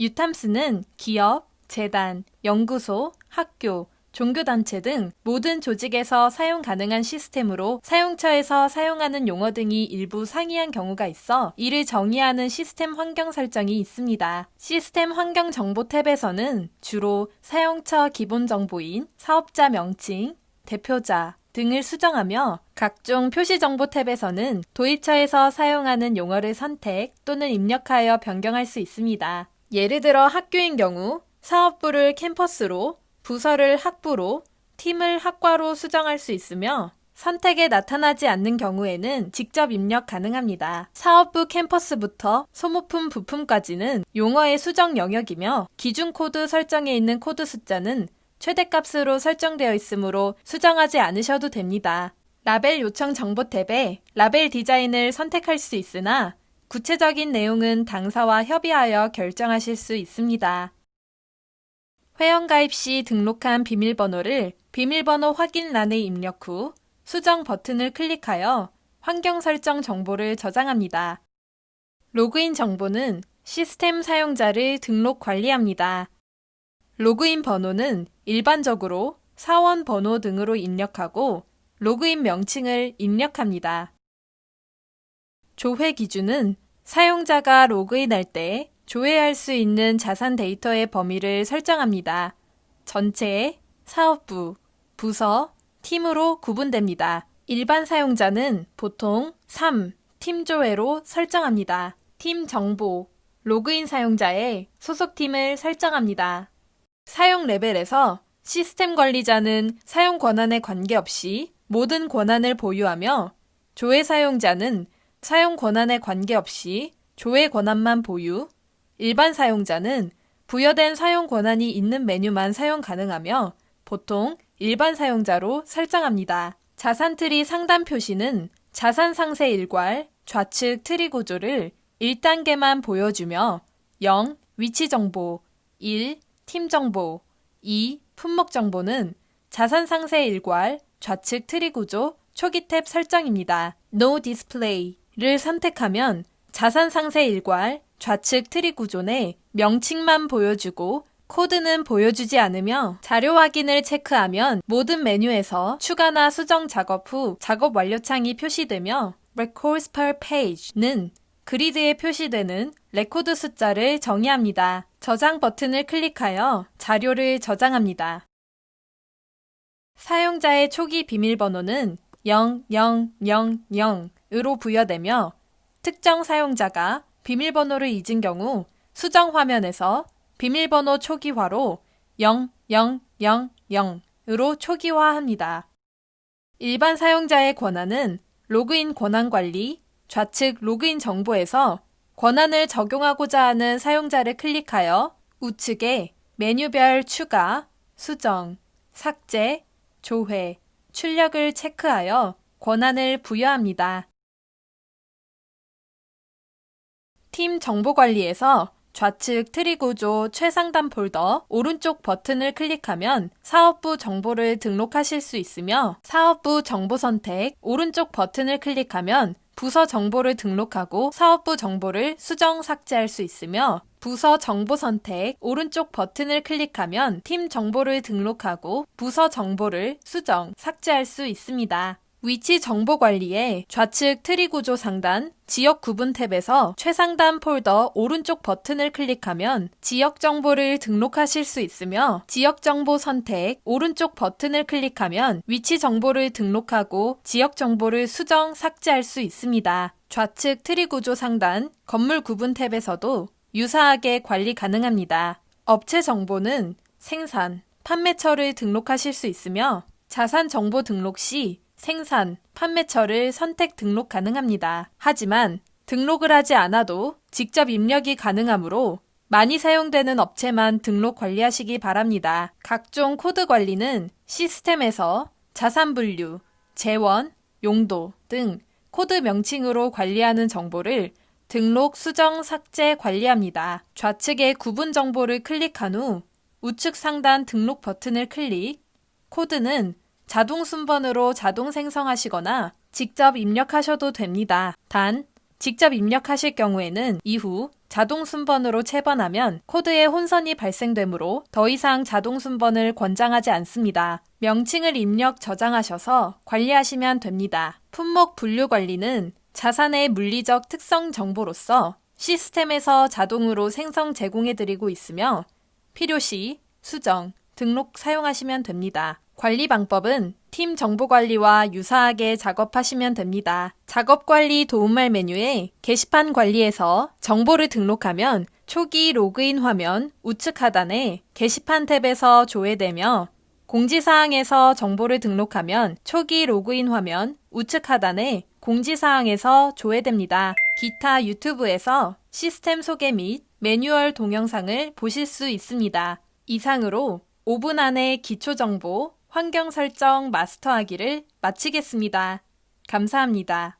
유탐스는 기업, 재단, 연구소, 학교, 종교단체 등 모든 조직에서 사용 가능한 시스템으로 사용처에서 사용하는 용어 등이 일부 상이한 경우가 있어 이를 정의하는 시스템 환경 설정이 있습니다. 시스템 환경 정보 탭에서는 주로 사용처 기본 정보인 사업자 명칭, 대표자 등을 수정하며 각종 표시 정보 탭에서는 도입처에서 사용하는 용어를 선택 또는 입력하여 변경할 수 있습니다. 예를 들어 학교인 경우 사업부를 캠퍼스로 부서를 학부로, 팀을 학과로 수정할 수 있으며 선택에 나타나지 않는 경우에는 직접 입력 가능합니다. 사업부 캠퍼스부터 소모품 부품까지는 용어의 수정 영역이며 기준 코드 설정에 있는 코드 숫자는 최대값으로 설정되어 있으므로 수정하지 않으셔도 됩니다. 라벨 요청 정보 탭에 라벨 디자인을 선택할 수 있으나 구체적인 내용은 당사와 협의하여 결정하실 수 있습니다. 회원가입 시 등록한 비밀번호를 비밀번호 확인란에 입력 후 수정 버튼을 클릭하여 환경 설정 정보를 저장합니다. 로그인 정보는 시스템 사용자를 등록 관리합니다. 로그인 번호는 일반적으로 사원 번호 등으로 입력하고 로그인 명칭을 입력합니다. 조회 기준은 사용자가 로그인할 때 조회할 수 있는 자산 데이터의 범위를 설정합니다. 전체, 사업부, 부서, 팀으로 구분됩니다. 일반 사용자는 보통 3, 팀 조회로 설정합니다. 팀 정보, 로그인 사용자의 소속팀을 설정합니다. 사용 레벨에서 시스템 관리자는 사용 권한에 관계없이 모든 권한을 보유하며 조회 사용자는 사용 권한에 관계없이 조회 권한만 보유, 일반 사용자는 부여된 사용 권한이 있는 메뉴만 사용 가능하며 보통 일반 사용자로 설정합니다. 자산 트리 상단 표시는 자산 상세 일괄 좌측 트리 구조를 1단계만 보여주며 0. 위치 정보 1. 팀 정보 2. 품목 정보는 자산 상세 일괄 좌측 트리 구조 초기 탭 설정입니다. No Display 를 선택하면 자산 상세 일괄 좌측 트리 구조 내 명칭만 보여주고 코드는 보여주지 않으며 자료 확인을 체크하면 모든 메뉴에서 추가나 수정 작업 후 작업 완료 창이 표시되며 Records per Page는 그리드에 표시되는 레코드 숫자를 정의합니다. 저장 버튼을 클릭하여 자료를 저장합니다. 사용자의 초기 비밀번호는 0000 으로 부여되며 특정 사용자가 비밀번호를 잊은 경우 수정 화면에서 비밀번호 초기화로 0000으로 초기화합니다. 일반 사용자의 권한은 로그인 권한 관리, 좌측 로그인 정보에서 권한을 적용하고자 하는 사용자를 클릭하여 우측에 메뉴별 추가, 수정, 삭제, 조회, 출력을 체크하여 권한을 부여합니다. 팀 정보관리에서 좌측 트리 구조 최상단 폴더 오른쪽 버튼을 클릭하면 사업부 정보를 등록하실 수 있으며 사업부 정보 선택 오른쪽 버튼을 클릭하면 부서 정보를 등록하고 사업부 정보를 수정 삭제할 수 있으며 부서 정보 선택 오른쪽 버튼을 클릭하면 팀 정보를 등록하고 부서 정보를 수정 삭제할 수 있습니다. 위치 정보 관리에 좌측 트리 구조 상단 지역 구분 탭에서 최상단 폴더 오른쪽 버튼을 클릭하면 지역 정보를 등록하실 수 있으며 지역 정보 선택 오른쪽 버튼을 클릭하면 위치 정보를 등록하고 지역 정보를 수정 삭제할 수 있습니다. 좌측 트리 구조 상단 건물 구분 탭에서도 유사하게 관리 가능합니다. 업체 정보는 생산, 판매처를 등록하실 수 있으며 자산 정보 등록 시 생산, 판매처를 선택 등록 가능합니다. 하지만 등록을 하지 않아도 직접 입력이 가능하므로 많이 사용되는 업체만 등록 관리하시기 바랍니다. 각종 코드 관리는 시스템에서 자산 분류, 재원, 용도 등 코드 명칭으로 관리하는 정보를 등록, 수정, 삭제 관리합니다. 좌측의 구분 정보를 클릭한 후 우측 상단 등록 버튼을 클릭, 코드는 자동 순번으로 자동 생성하시거나 직접 입력하셔도 됩니다. 단, 직접 입력하실 경우에는 이후 자동 순번으로 채번하면 코드에 혼선이 발생되므로 더 이상 자동 순번을 권장하지 않습니다. 명칭을 입력 저장하셔서 관리하시면 됩니다. 품목 분류 관리는 자산의 물리적 특성 정보로서 시스템에서 자동으로 생성 제공해드리고 있으며 필요시 수정, 등록 사용하시면 됩니다. 관리 방법은 팀 정보 관리와 유사하게 작업하시면 됩니다. 작업 관리 도움말 메뉴에 게시판 관리에서 정보를 등록하면 초기 로그인 화면 우측 하단에 게시판 탭에서 조회되며 공지사항에서 정보를 등록하면 초기 로그인 화면 우측 하단에 공지사항에서 조회됩니다. 기타 유튜브에서 시스템 소개 및 매뉴얼 동영상을 보실 수 있습니다. 이상으로 5분 안에 기초정보, 환경 설정 마스터하기를 마치겠습니다. 감사합니다.